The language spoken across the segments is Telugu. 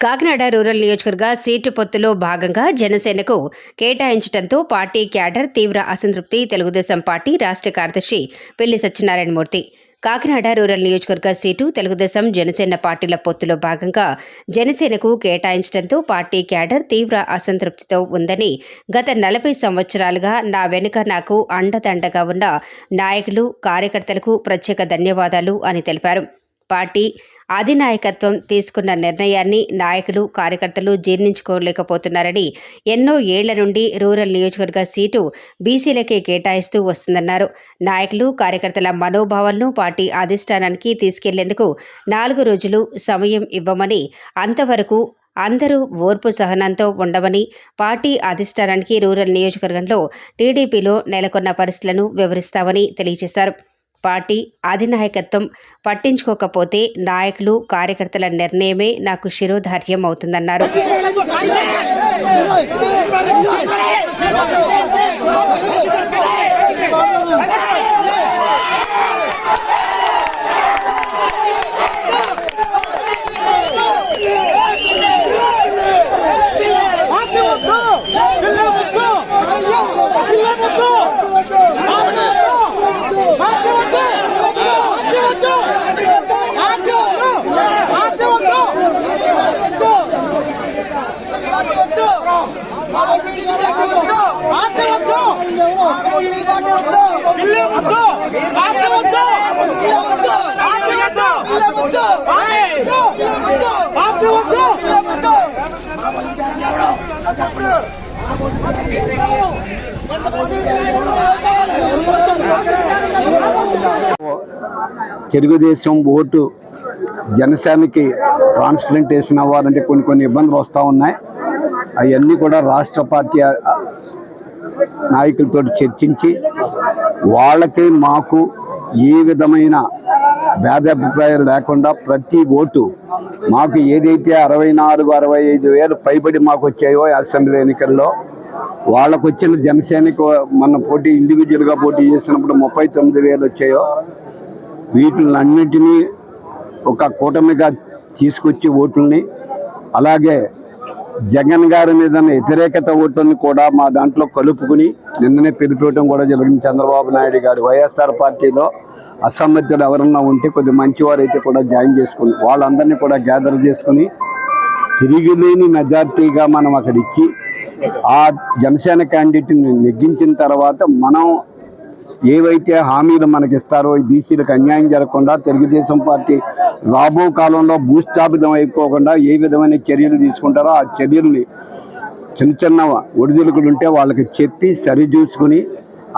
కాకినాడ రూరల్ నియోజకవర్గ సీటు పొత్తులో భాగంగా జనసేనకు కేటాయించడంతో పార్టీ క్యాడర్ తీవ్ర అసంతృప్తి. తెలుగుదేశం పార్టీ రాష్ట్ర కార్యదర్శి పెళ్ళి సత్యనారాయణమూర్తి. కాకినాడ రూరల్ నియోజకవర్గ సీటు తెలుగుదేశం జనసేన పార్టీల పొత్తులో భాగంగా జనసేనకు కేటాయించడంతో పార్టీ క్యాడర్ తీవ్ర అసంతృప్తితో ఉందని గత నలభై సంవత్సరాలుగా నా వెనుక నాకు అండదండగా ఉన్న నాయకులు కార్యకర్తలకు ప్రత్యేక ధన్యవాదాలు అని తెలిపారు. పార్టీ అధినాయకత్వం తీసుకున్న నిర్ణయాన్ని నాయకులు కార్యకర్తలు జీర్ణించుకోలేకపోతున్నారని ఎన్నో ఏళ్ళ నుండి రూరల్ నియోజకవర్గ సీటు బీసీలకే కేటాయిస్తూ వస్తుందన్నారు. నాయకులు కార్యకర్తల మనోభావాలను పార్టీ అధిష్టానానికి తీసుకెళ్ళేందుకు నాలుగు రోజులు సమయం ఇవ్వమని అంతవరకు అందరూ ఓర్పు సహనంతో ఉండమని పార్టీ అధిష్టానానికి రూరల్ నియోజకవర్గంలో టీడీపీలో నెలకొన్న పరిస్థితులను వివరిస్తామని తెలియజేశారు. పార్టీ అధినాయకత్వం పట్టించుకోకపోతే నాయకులు కార్యకర్తల నిర్ణయమే నాకు శిరోధార్యం అవుతుందన్నారు తెలుగుదేశం ఓటు జనసేనకి ట్రాన్స్ప్లాంటేషన్ అవ్వాలంటే కొన్ని కొన్ని ఇబ్బందులు వస్తూ ఉన్నాయి. అవన్నీ కూడా రాష్ట్ర పార్టీ నాయకులతో చర్చించి వాళ్ళకి మాకు ఏ విధమైన భేదాభిప్రాయాలు లేకుండా ప్రతి ఓటు మాకు ఏదైతే అరవై నాలుగు అరవై ఐదు వేలు పైబడి మాకు వచ్చాయో అసెంబ్లీ ఎన్నికల్లో వాళ్ళకు వచ్చిన జనసేనకు మన పోటీ ఇండివిజువల్గా పోటీ చేసినప్పుడు ముప్పై తొమ్మిది వేలు వచ్చాయో వీటిలన్నింటినీ ఒక కూటమిగా తీసుకొచ్చి ఓట్లని అలాగే జగన్ గారి మీద వ్యతిరేకత ఓట్లని కూడా మా దాంట్లో కలుపుకుని నిన్ననే పిలిపివ్వడం కూడా జరిగింది చంద్రబాబు నాయుడు గారు. వైఎస్ఆర్ పార్టీలో అసమ్మతులు ఎవరన్నా ఉంటే కొద్ది మంచివారు అయితే కూడా జాయిన్ చేసుకుని వాళ్ళందరినీ కూడా గ్యాదర్ చేసుకుని తిరిగిలేని మెజార్టీగా మనం అక్కడ ఇచ్చి ఆ జనసేన క్యాండిడేట్ని నెగ్గించిన తర్వాత మనం ఏవైతే హామీలు మనకి ఇస్తారో బీసీలకు అన్యాయం జరగకుండా తెలుగుదేశం పార్టీ రాబో కాలంలో భూస్థాపితం అయిపోకుండా ఏ విధమైన చర్యలు తీసుకుంటారో ఆ చర్యల్ని చిన్న చిన్న ఒడిదుడుకులు ఉంటే వాళ్ళకి చెప్పి సరిచూసుకుని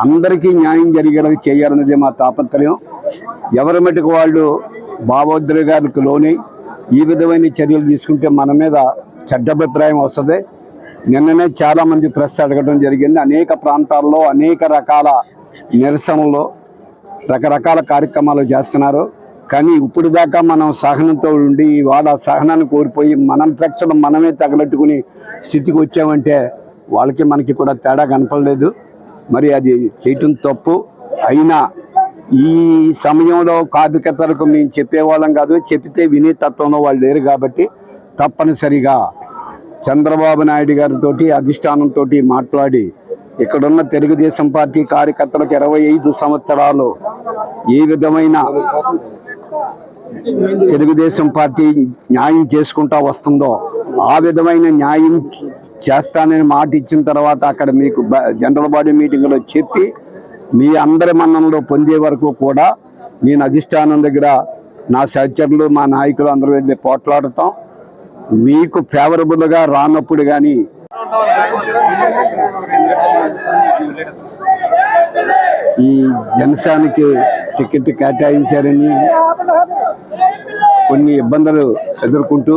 అందరికీ న్యాయం జరిగేలా చేయాలన్నది మా తాపత్రయం. ఎవరి మటుకు వాళ్ళు భావోద్ర లోని ఈ విధమైన చర్యలు తీసుకుంటే మన మీద చెడ్డభిప్రాయం వస్తుంది. నిన్ననే చాలామంది ప్రెస్ అడగడం జరిగింది. అనేక ప్రాంతాల్లో అనేక రకాల నిరసనలు రకరకాల కార్యక్రమాలు చేస్తున్నారు. కానీ ఇప్పుడు దాకా మనం సహనంతో ఉండి వాళ్ళ సహనాన్ని కోల్పోయి మనం తక్షణం మనమే తగలట్టుకుని స్థితికి వచ్చామంటే వాళ్ళకి మనకి కూడా తేడా కనపడలేదు. మరి అది చేయటం తప్పు. అయినా ఈ సమయంలో కార్యకర్తలకు మేము చెప్పేవాళ్ళం కాదు. చెప్తే వినే తత్వంలో వాళ్ళు లేరు కాబట్టి తప్పనిసరిగా చంద్రబాబు నాయుడు గారితో అధిష్టానంతో మాట్లాడి ఇక్కడున్న తెలుగుదేశం పార్టీ కార్యకర్తలకు ఇరవై ఐదు సంవత్సరాలు ఏ విధమైన తెలుగుదేశం పార్టీ న్యాయం చేసుకుంటా వస్తుందో ఆ విధమైన న్యాయం చేస్తానని మాట ఇచ్చిన తర్వాత అక్కడ మీకు బ- జనరల్ బాడీ మీటింగ్లో చెప్పి మీ అందరి మన్ననలో పొందే వరకు కూడా నేను అధిష్టానం దగ్గర నా సహచరులు మా నాయకులు అందరూ వెళ్ళి పోట్లాడుతాం. మీకు ఫేవరబుల్గా రానప్పుడు కానీ ఈ జనసానికి టికెట్ కేటాయించారని కొన్ని ఇబ్బందులు ఎదుర్కొంటూ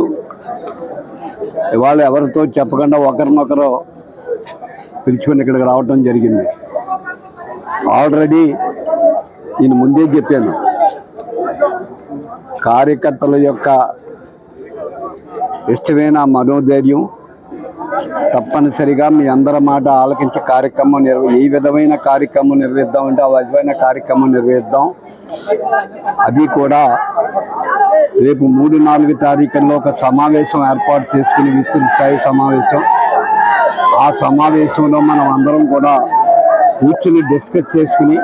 ఇవాళ ఎవరితో చెప్పకుండా ఒకరినొకరు పిలుచుకొని ఇక్కడికి రావటం జరిగింది. ఆల్రెడీ నేను ముందే చెప్పాను. కార్యకర్తల యొక్క ఇష్టమైన మనోధైర్యం తప్పనిసరిగా మీ అందరి మాట ఆలకించే కార్యక్రమం నిర్వ ఏ విధమైన కార్యక్రమం నిర్వహిద్దామంటే ఆ విధమైన కార్యక్రమం నిర్వహిద్దాం. అది కూడా రేపు మూడు నాలుగు తారీఖుల్లో ఒక సమావేశం ఏర్పాటు చేసుకుని విస్తృత స్థాయి సమావేశం. ఆ సమావేశంలో మనం అందరం కూడా కూర్చుని డిస్కస్ చేసుకుని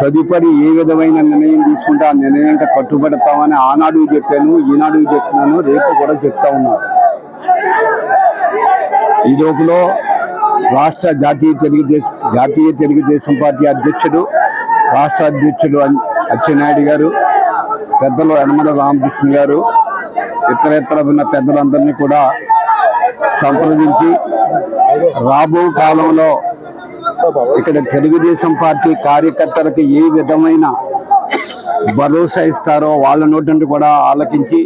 తదుపరి ఏ విధమైన నిర్ణయం తీసుకుంటే ఆ నిర్ణయం కట్టుబడతామని ఆనాడు చెప్పాను ఈనాడు చెప్తున్నాను రేపు కూడా చెప్తా ఉన్నాను. ఈ లోపల రాష్ట్ర జాతీయ తెలుగుదేశం జాతీయ తెలుగుదేశం పార్టీ అధ్యక్షుడు రాష్ట్ర అధ్యక్షుడు అన్- అచ్చెన్నాయుడు గారు పెద్దలు యనమల రామకృష్ణ గారు ఇతర ఇతర ఉన్న పెద్దలందరినీ కూడా సంప్రదించి రాబో కాలంలో ఇక్కడ తెలుగుదేశం పార్టీ కార్యకర్తలకు ఏ విధమైన భరోసా ఇస్తారో వాళ్ళ నోటి కూడా ఆలకించి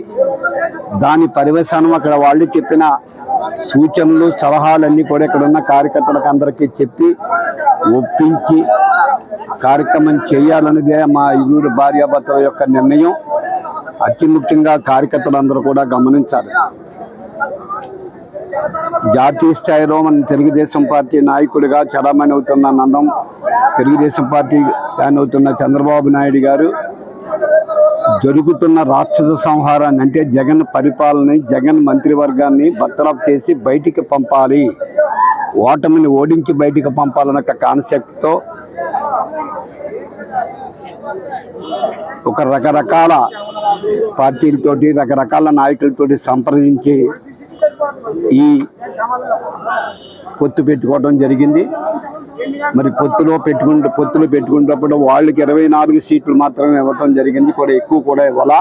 దాని పర్యవసానం అక్కడ వాళ్ళు చెప్పిన సూచనలు సలహాలన్నీ కూడా ఇక్కడ ఉన్న కార్యకర్తలకు అందరికీ చెప్పి ఒప్పించి కార్యక్రమం చేయాలన్నదే మా ఇరువురు భార్యాభర్తల యొక్క నిర్ణయం. అతి ముఖ్యంగా కార్యకర్తలందరూ కూడా గమనించాలి. జాతీయ స్థాయిలో మన తెలుగుదేశం పార్టీ నాయకుడిగా చలామణి అవుతున్న నందం తెలుగుదేశం పార్టీ జాయిన్ అవుతున్న చంద్రబాబు నాయుడు గారు జరుగుతున్న రాక్షస సంహారాన్ని అంటే జగన్ పరిపాలన జగన్ మంత్రివర్గాన్ని బత్తరఫ్ చేసి బయటికి పంపాలి. ఓటమిని ఓడించి బయటికి పంపాలన్న కాన్సెప్ట్తో ఒక రకరకాల పార్టీలతోటి రకరకాల నాయకులతోటి సంప్రదించి ఈ పొత్తు పెట్టుకోవడం జరిగింది. మరి పొత్తులో పెట్టుకుంటే పొత్తులో పెట్టుకున్నప్పుడు వాళ్ళకి ఇరవై నాలుగు సీట్లు మాత్రమే ఇవ్వటం జరిగింది. కూడా ఎక్కువ కూడా ఇవ్వాల?